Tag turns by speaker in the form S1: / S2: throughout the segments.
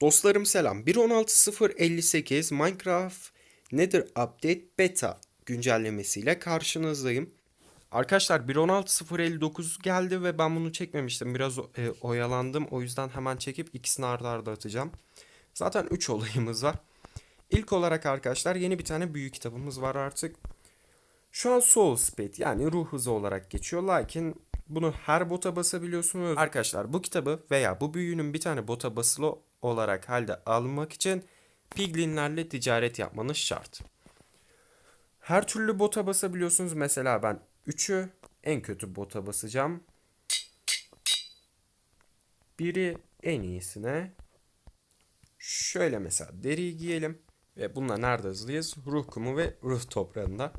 S1: Dostlarım selam. 1.16.058 Minecraft Nether Update Beta güncellemesiyle karşınızdayım. Arkadaşlar 1.16.059 geldi ve ben bunu çekmemiştim. Biraz e, oyalandım. O yüzden hemen çekip ikisini arda arda atacağım. Zaten 3 olayımız var. İlk olarak arkadaşlar yeni bir tane büyük kitabımız var artık. Şu an Soul Speed yani ruh hızı olarak geçiyor. Lakin bunu her bota basabiliyorsunuz. Arkadaşlar bu kitabı veya bu büyünün bir tane bota basılı olarak halde almak için piglinlerle ticaret yapmanız şart. Her türlü bota basabiliyorsunuz. Mesela ben 3'ü en kötü bota basacağım. Biri en iyisine. Şöyle mesela deriyi giyelim. Ve bununla nerede hızlıyız? Ruh kumu ve ruh toprağında.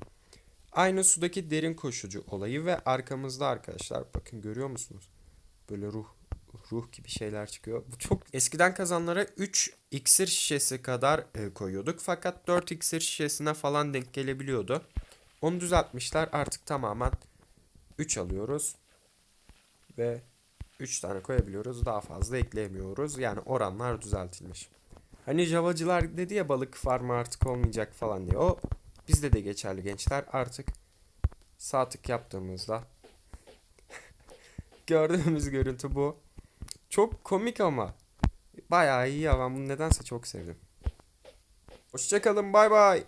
S1: Aynı sudaki derin koşucu olayı ve arkamızda arkadaşlar bakın görüyor musunuz? Böyle ruh ruh gibi şeyler çıkıyor. Bu çok eskiden kazanlara 3 iksir şişesi kadar e, koyuyorduk fakat 4 iksir şişesine falan denk gelebiliyordu. Onu düzeltmişler artık tamamen 3 alıyoruz ve 3 tane koyabiliyoruz daha fazla ekleyemiyoruz. Yani oranlar düzeltilmiş. Hani javacılar dedi ya balık farmı artık olmayacak falan diye. O bizde de geçerli gençler. Artık sağ tık yaptığımızda gördüğümüz görüntü bu. Çok komik ama bayağı iyi ya ben bunu nedense çok sevdim. Hoşçakalın bay bay.